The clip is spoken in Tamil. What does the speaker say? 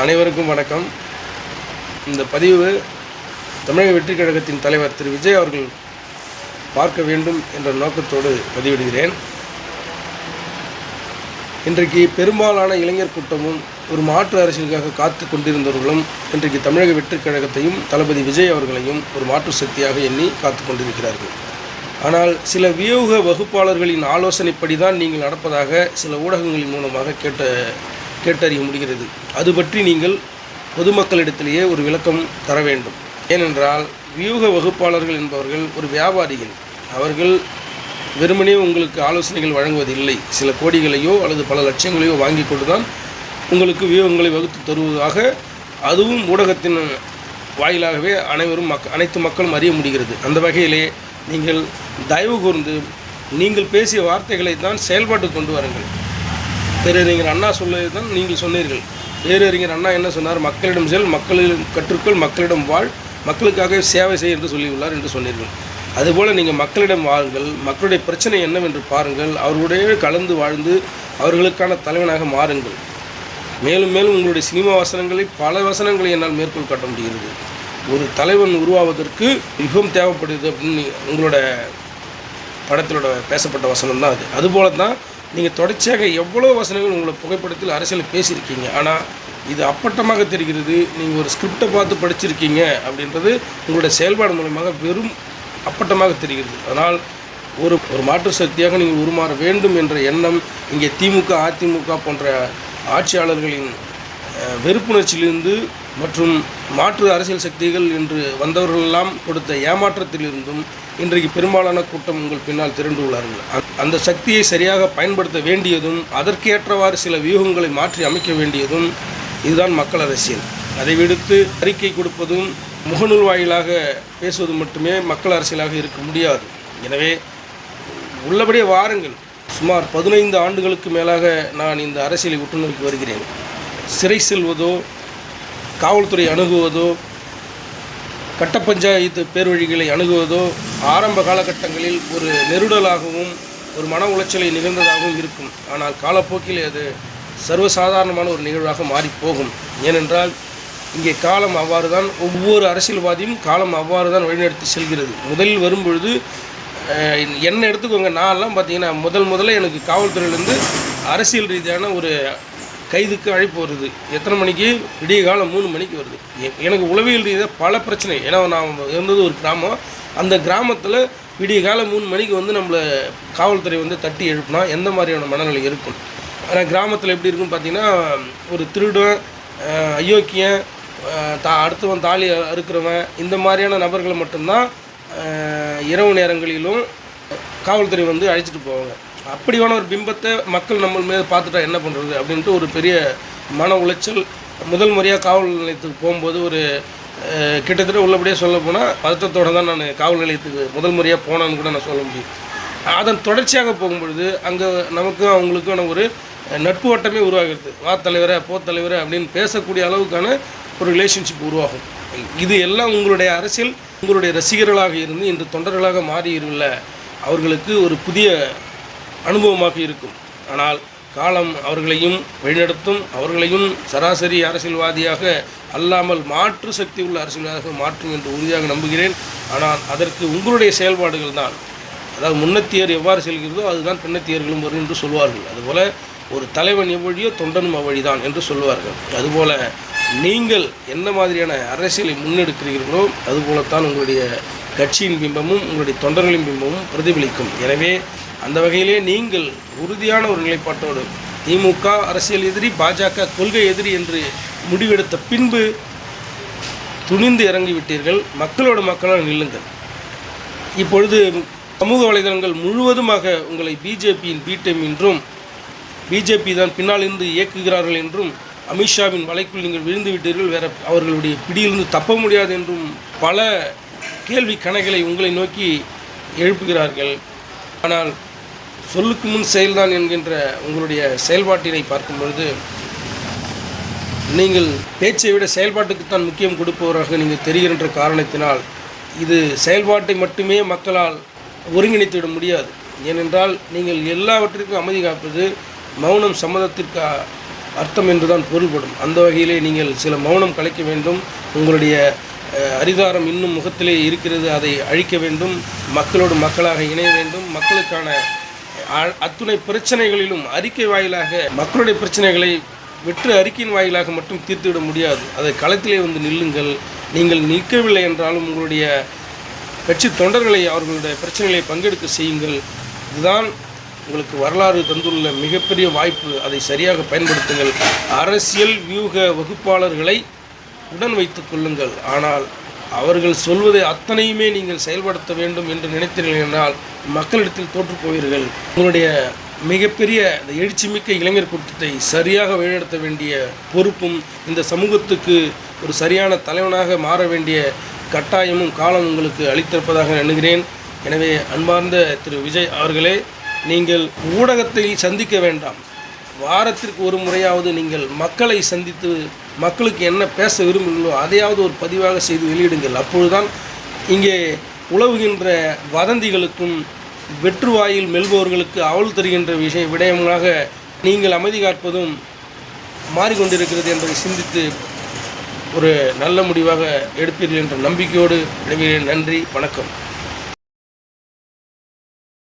அனைவருக்கும் வணக்கம். இந்த பதிவு தமிழக வெற்றிக் கழகத்தின் தலைவர் திரு. விஜய் அவர்கள் பார்க்க வேண்டும் என்ற நோக்கத்தோடு பதிவிடுகிறேன். இன்றைக்கு பெரும்பாலான இளைஞர் கூட்டமும் ஒரு மாற்று அரசியலுக்காக காத்து கொண்டிருந்தவர்களும் இன்றைக்கு தமிழக வெற்றிக் கழகத்தையும் தளபதி விஜய் அவர்களையும் ஒரு மாற்று சக்தியாக எண்ணி காத்து கொண்டிருக்கிறார்கள். ஆனால் சில வியூக வகுப்பாளர்களின் ஆலோசனைப்படி தான் நீங்கள் நடப்பதாக சில ஊடகங்களின் மூலமாக கேட்ட கேட்டறிய முடிகிறது. அது பற்றி நீங்கள் பொதுமக்களிடத்திலேயே ஒரு விளக்கம் தர வேண்டும். ஏனென்றால் வியூக வகுப்பாளர்கள் என்பவர்கள் ஒரு வியாபாரிகள். அவர்கள் வெறுமனே உங்களுக்கு ஆலோசனைகள் வழங்குவதில்லை. சில கோடிகளையோ அல்லது பல லட்சங்களையோ வாங்கி கொண்டு தான் உங்களுக்கு வியூகங்களை வகுத்து தருவதாக அதுவும் ஊடகத்தின் வாயிலாகவே அனைவரும் மக் அனைத்து மக்களும் அறிய முடிகிறது. அந்த வகையிலே நீங்கள் தயவு கூர்ந்து நீங்கள் பேசிய வார்த்தைகளை தான் செயல்பாட்டு கொண்டு வாருங்கள். பேரறிஞர் அண்ணா சொல்லுவது தான் நீங்கள் சொன்னீர்கள். பேரறிஞர் அண்ணா என்ன சொன்னார்? மக்களிடம் செல் மக்களிடம் கற்றுக்கொள் மக்களிடம் வாழ் மக்களுக்காக சேவை செய் என்று சொல்லியுள்ளார் என்று சொன்னீர்கள். அதுபோல் நீங்கள் மக்களிடம் வாருங்கள் மக்களுடைய பிரச்சனை என்னவென்று பாருங்கள் அவர்களுடைய கலந்து வாழ்ந்து அவர்களுக்கான தலைவனாக மாறுங்கள். மேலும் மேலும் உங்களுடைய சினிமா வசனங்களை பல வசனங்களை என்னால் மேற்கோள் காட்ட முடிகிறது. ஒரு தலைவன் உருவாவதற்கு மிகவும் தேவைப்படுது அப்படின்னு உங்களோட படத்திலோட பேசப்பட்ட வசனம் தான் அது. அதுபோல தான் நீங்கள் தொடர்ச்சியாக எவ்வளோ வசனங்கள் உங்களை புகைப்படத்தில் அரசியல் பேசியிருக்கீங்க? ஆனால் இது அப்பட்டமாக தெரிகிறது நீங்கள் ஒரு ஸ்கிரிப்டை பார்த்து படிச்சிருக்கீங்க அப்படின்றது உங்களுடைய செயல்பாடு மூலமாக வெறும் அப்பட்டமாக தெரிகிறது. அதனால் ஒரு ஒரு மாற்று சக்தியாக நீங்கள் உருமாற வேண்டும் என்ற எண்ணம் இங்கே திமுக அதிமுக போன்ற ஆட்சியாளர்களின் வெறுப்புணர்ச்சியிலிருந்து மற்றும் மாற்று அரசியல் சக்திகள் என்று வந்தவர்களெல்லாம் கொடுத்த ஏமாற்றத்திலிருந்தும் இன்றைக்கு பெரும்பாலான கூட்டம் உங்கள் பின்னால் திரண்டு உள்ளார்கள். அந்த சக்தியை சரியாக பயன்படுத்த வேண்டியதும் அதற்கேற்றவாறு சில வியூகங்களை மாற்றி அமைக்க வேண்டியதும் இதுதான் மக்கள் அரசியல். அதை விடுத்து அறிக்கை கொடுப்பதும் முகநூல் வாயிலாக பேசுவது மட்டுமே மக்கள் அரசியலாக இருக்க முடியாது. எனவே உள்ளபடியே வாருங்கள். சுமார் பதினைந்து ஆண்டுகளுக்கு மேலாக நான் இந்த அரசியலை உற்று நோக்கி வருகிறேன். சிறை செல்வதோ காவல்துறை அணுகுவதோ கட்ட பஞ்சாயத்து பேர்வழிகளை அணுகுவதோ ஆரம்ப காலகட்டங்களில் ஒரு நெருடலாகவும் ஒரு மன உளைச்சலை நிகழ்ந்ததாகவும் இருக்கும். ஆனால் காலப்போக்கில் அது சர்வசாதாரணமான ஒரு நிகழ்வாக மாறிப்போகும். ஏனென்றால் இங்கே காலம் அவ்வாறு தான் ஒவ்வொரு அரசியல்வாதியும் காலம் அவ்வாறு தான் வழிநடத்தி செல்கிறது. முதலில் வரும்பொழுது என்னை என்ன எடுத்துக்கோங்க நான்லாம் பார்த்தீங்கன்னா முதல் முதல்ல எனக்கு காவல்துறையிலேருந்து அரசியல் ரீதியான ஒரு கைதுக்கு அழைப்பு வருது. எத்தனை மணிக்கு? விடிய காலம் மூணு மணிக்கு வருது. எ- எனக்கு உளவியல் ரீதியாக பல பிரச்சனை. ஏன்னா நான் இருந்தது ஒரு கிராமம். அந்த கிராமத்தில் விடிய காலம் மூணு மணிக்கு வந்து நம்மளை காவல்துறை வந்து தட்டி எழுப்புனா எந்த மாதிரியான மனநிலை இருக்கும்? ஆனால் கிராமத்தில் எப்படி இருக்குன்னு பார்த்தீங்கன்னா ஒரு திருடன் அயோக்கியன் தா அடுத்தவன் தாலி அறுக்கிறவன் இந்த மாதிரியான நபர்களை மட்டும்தான் இரவு நேரங்களிலும் காவல்துறை வந்து அழைச்சிட்டு போவாங்க. அப்படியான ஒரு பிம்பத்தை மக்கள் நம்ம மேலே பார்த்துட்டா என்ன பண்ணுறது அப்படின்ட்டு ஒரு பெரிய மன உளைச்சல். முதல் முறையாக காவல் நிலையத்துக்கு போகும்போது ஒரு கிட்டத்தட்ட உள்ளபடியே சொல்ல போனால் பதட்டத்தோடு தான் நான் காவல் நிலையத்துக்கு முதல் முறையாக போனான்னு கூட நான் சொல்ல முடியும். அதன் தொடர்ச்சியாக போகும்பொழுது அங்கே நமக்கும் அவங்களுக்கும் ஒரு நட்பு வட்டமே உருவாகிறது. வா தலைவரே போ தலைவரே அப்படின்னு பேசக்கூடிய அளவுக்கான ஒரு ரிலேஷன்ஷிப் உருவாகும். இது எல்லாம் உங்களுடைய அரசியல் உங்களுடைய ரசிகர்களாக இருந்து இன்று தொண்டர்களாக மாறியுள்ள அவர்களுக்கு ஒரு புதிய அனுபவமாக இருக்கும். ஆனால் காலம் அவர்களையும் வழிநடத்தும் அவர்களையும் சராசரி அரசியல்வாதியாக அல்லாமல் மாற்று சக்தி உள்ள அரசியல்வாதியாக மாற்றும் என்று உறுதியாக நம்புகிறேன். ஆனால் அதற்கு உங்களுடைய செயல்பாடுகள் தான். அதாவது முன்னத்தியர் எவ்வாறு செல்கிறதோ அதுதான் பின்னத்தியர்களும் வரும் என்று சொல்வார்கள். அதுபோல் ஒரு தலைவன் எவ்வழியோ தொண்டனும் அவ்வழிதான் என்று சொல்வார்கள். அதுபோல் நீங்கள் என்ன மாதிரியான அரசியலை முன்னெடுக்கிறீர்களோ அதுபோலத்தான் உங்களுடைய கட்சியின் பிம்பமும் உங்களுடைய தொண்டர்களின் பிம்பமும் பிரதிபலிக்கும். எனவே அந்த வகையிலே நீங்கள் உறுதியான ஒரு நிலைப்பாட்டோடு திமுக அரசியல் எதிரி பாஜக கொள்கை எதிரி என்று முடிவெடுத்த பின்பு துணிந்து இறங்கிவிட்டீர்கள். மக்களோட மக்களாக நில்லுங்கள். இப்பொழுது சமூக வலைதளங்கள் முழுவதுமாக உங்களை பிஜேபியின் பீட்டம் என்றும் பிஜேபி தான் பின்னால் இருந்து இயக்குகிறார்கள் என்றும் அமித்ஷாவின் வலைக்குள் நீங்கள் விழுந்து விட்டீர்கள். வேற அவர்களுடைய பிடியிலிருந்து தப்ப முடியாது என்றும் பல கேள்வி கணைகளை உங்களை நோக்கி எழுப்புகிறார்கள். ஆனால் சொல்லுக்கு முன் செயல்தான் என்கின்ற உங்களுடைய செயல்பாட்டினை பார்க்கும் பொழுது நீங்கள் பேச்சை விட செயல்பாட்டுக்குத்தான் முக்கியம் கொடுப்பவராக நீங்கள் தெரிகின்ற காரணத்தினால் இது செயல்பாட்டை மட்டுமே மக்களால் ஒருங்கிணைத்துவிட முடியாது. ஏனென்றால் நீங்கள் எல்லாவற்றிற்கும் அமைதி காப்பது மௌனம் சம்மதத்திற்கு அர்த்தம் என்றுதான் பொருள்படும். அந்த வகையிலே நீங்கள் சில மௌனம் கலைக்க வேண்டும் உங்களுடைய அரிதாரம் இன்னும் முகத்திலே இருக்கிறது அதை அழிக்க வேண்டும் மக்களோடு மக்களாக இணைய வேண்டும் மக்களுக்கான அத்துணை பிரச்சனைகளிலும் அறிக்கை வாயிலாக மக்களுடைய பிரச்சனைகளை வெற்று அறிக்கையின் வாயிலாக மட்டும் தீர்த்துவிட முடியாது. அதை களத்திலே வந்து நில்லுங்கள். நீங்கள் நிற்கவில்லை என்றாலும் உங்களுடைய கட்சி தொண்டர்களை அவர்களுடைய பிரச்சனைகளை பங்கெடுக்க செய்யுங்கள். இதுதான் உங்களுக்கு வரலாறு தந்துள்ள மிகப்பெரிய வாய்ப்பு. அதை சரியாக பயன்படுத்துங்கள். அரசியல் வியூக வகுப்பாளர்களை உடன் வைத்துக் கொள்ளுங்கள். ஆனால் அவர்கள் சொல்வதை அத்தனையுமே நீங்கள் செயல்படுத்த வேண்டும் என்று நினைத்தீர்கள் என்றால் மக்களிடத்தில் தோற்று போவீர்கள். உங்களுடைய மிகப்பெரிய இந்த எழுச்சிமிக்க இளைஞர் கூட்டத்தை சரியாக வழிநடத்த வேண்டிய பொறுப்பும் இந்த சமூகத்துக்கு ஒரு சரியான தலைவனாக மாற வேண்டிய கட்டாயமும் காலம் உங்களுக்கு அளித்திருப்பதாக எண்ணுகிறேன். எனவே அன்பார்ந்த திரு விஜய் அவர்களே நீங்கள் ஊடகத்தை சந்திக்க வேண்டாம். வாரத்திற்கு ஒரு முறையாவது நீங்கள் மக்களை சந்தித்து மக்களுக்கு என்ன பேச விரும்புகிறீங்களோ அதையாவது ஒரு பதிவாக செய்து வெளியிடுங்கள். அப்பொழுதுதான் இங்கே உழவுகின்ற வதந்திகளுக்கும் வெற்றுவாயில் மெல்பவர்களுக்கு அவல் தருகின்ற விஷய விடயமாக நீங்கள் அமைதி காப்பதும் மாறிக்கொண்டிருக்கிறது என்பதை சிந்தித்து ஒரு நல்ல முடிவாக எடுப்பீர்கள் என்ற நம்பிக்கையோடு விடைபெறுகிறேன். நன்றி வணக்கம்.